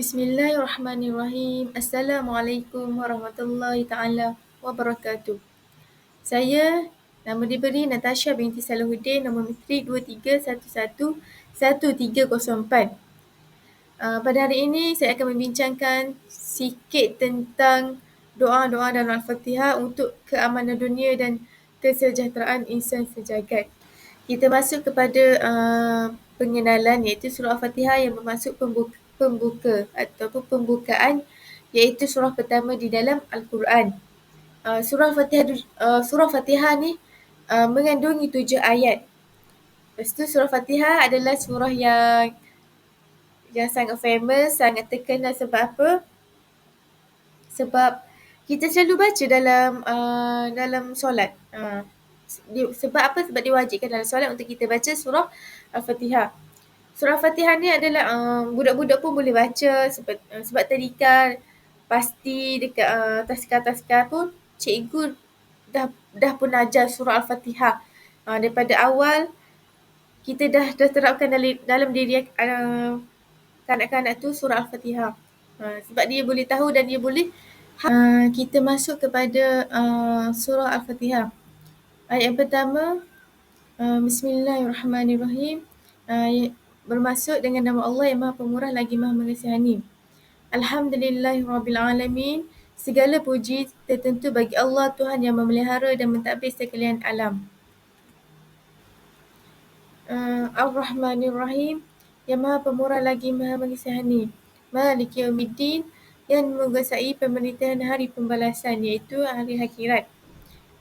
Bismillahirrahmanirrahim. Assalamualaikum warahmatullahi taala wabarakatuh. Saya nama diberi Natasha binti Salahuddin, nombor matrik 23111304. Uh, pada hari ini saya akan membincangkan sikit tentang doa-doa dalam Al-Fatihah untuk keamanan dunia dan kesejahteraan insan sejagat. Kita masuk kepada uh, pengenalan iaitu surah Al-Fatihah yang bermaksud pembuka, pembuka ataupun pembukaan iaitu surah pertama di dalam Al-Quran. Uh, surah Al-Fatihah uh, surah Al-Fatihah ni uh, mengandungi tujuh ayat. Lepas tu surah Al-Fatihah adalah surah yang yang sangat famous, sangat terkenal sebab apa? Sebab kita selalu baca dalam uh, dalam solat. Uh, sebab apa? Sebab diwajibkan dalam solat untuk kita baca surah Al-Fatihah. Surah Al-Fatihah ni adalah uh, budak-budak pun boleh baca sebab, uh, sebab tadika pasti dekat uh, taska-taska pun cikgu dah dah pun ajar surah Al-Fatihah. Uh, daripada awal kita dah dah terapkan dalam, dalam diri uh, kanak-kanak tu surah Al-Fatihah. Uh, sebab dia boleh tahu dan dia boleh uh, kita masuk kepada uh, surah Al-Fatihah. Ayat pertama uh, Bismillahirrahmanirrahim. Uh, bermaksud dengan nama Allah yang Maha Pemurah lagi Maha Mengasihani. Alhamdulillahirrabbilalamin. Segala puji tertentu bagi Allah Tuhan yang memelihara dan mentadbir sekalian alam. Uh, Ar-Rahmanir-Rahim yang maha pemurah lagi maha mengasihani. Malik Yawmiddin yang menguasai pemerintahan hari pembalasan iaitu hari akhirat.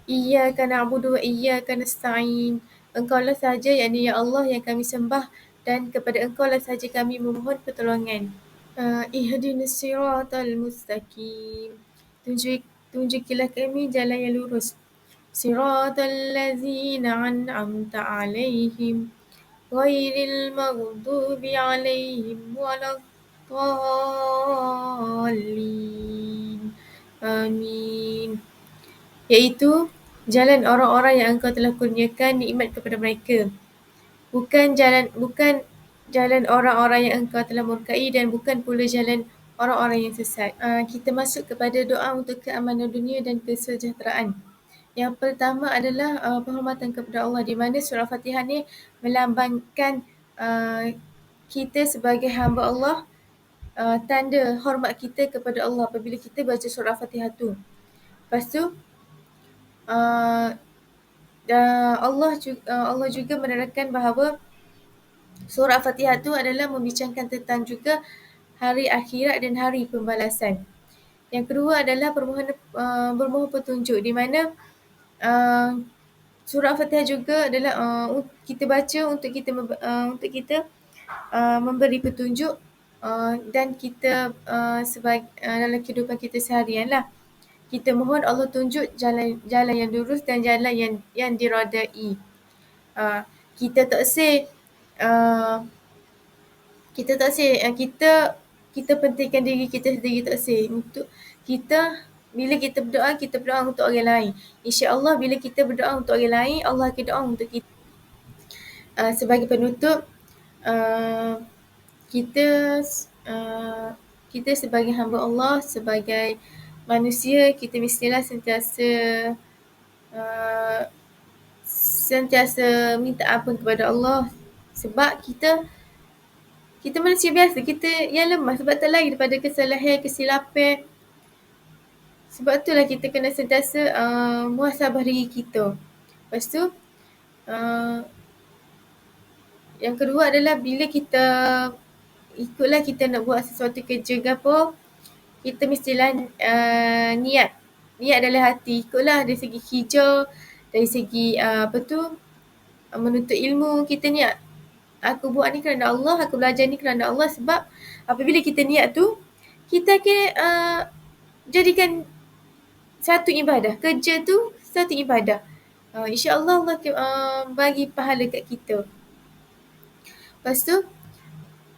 Iyyaka na'budu wa iyyaka nasta'in. Engkau lah sahaja yang ya Allah yang kami sembah dan kepada engkau lah sahaja kami memohon pertolongan. Ah, Ihdinas siratal mustaqim. Tunjuk tunjukilah kami jalan yang lurus. Siratal lazina an'amta 'alaihim ghairil maghdubi 'alaihim waladdallin. Amin. Yaitu jalan orang-orang yang engkau telah kurniakan nikmat kepada mereka bukan jalan bukan jalan orang-orang yang engkau telah murkai dan bukan pula jalan orang-orang yang sesat. Uh, kita masuk kepada doa untuk keamanan dunia dan kesejahteraan. Yang pertama adalah uh, penghormatan kepada Allah di mana surah Fatihah ni melambangkan uh, kita sebagai hamba Allah uh, tanda hormat kita kepada Allah apabila kita baca surah Fatihah tu. Lepas tu uh, Allah juga, uh, Allah juga menerangkan bahawa surah Fatihah tu adalah membincangkan tentang juga hari akhirat dan hari pembalasan. Yang kedua adalah permohonan uh, bermohon petunjuk di mana uh, surah Fatihah juga adalah uh, kita baca untuk kita uh, untuk kita uh, memberi petunjuk uh, dan kita uh, sebagai uh, dalam kehidupan kita seharian lah. Kita mohon Allah tunjuk jalan jalan yang lurus dan jalan yang yang diradai. Uh, kita tak say uh, kita tak say uh, kita kita pentingkan diri kita sendiri tak say untuk kita bila kita berdoa, kita berdoa untuk orang lain. InsyaAllah bila kita berdoa untuk orang lain, Allah akan doa untuk kita. Uh, sebagai penutup, uh, kita uh, kita sebagai hamba Allah, sebagai manusia, kita mestilah sentiasa uh, sentiasa minta ampun kepada Allah. Sebab kita kita manusia biasa, kita yang lemah. Sebab tak lagi daripada kesalahan, kesilapan, sebab itulah kita kena sentiasa uh, muhasabah diri kita. Lepas tu, uh, yang kedua adalah bila kita ikutlah kita nak buat sesuatu kerja ke apa, kita mestilah uh, niat. Niat dalam hati. Ikutlah dari segi hijau, dari segi uh, apa tu, uh, menuntut ilmu, kita niat. Aku buat ni kerana Allah, aku belajar ni kerana Allah sebab apabila kita niat tu, kita akan uh, jadikan satu ibadah. Kerja tu satu ibadah. Uh, InsyaAllah Allah uh, bagi pahala kat kita. Lepas tu,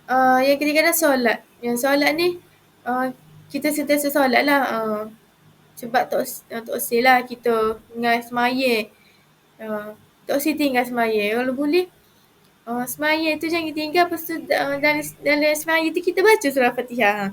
uh, yang ketiga adalah solat. Yang solat ni, uh, kita sentiasa solat lah. Uh, sebab tak, uh, tak usah lah kita dengan semaya. Uh, tak usah tinggal semaya. Kalau boleh, uh, semaya tu jangan tinggal. Lepas tu uh, dalam, dalam semaya tu kita baca surah Fatihah.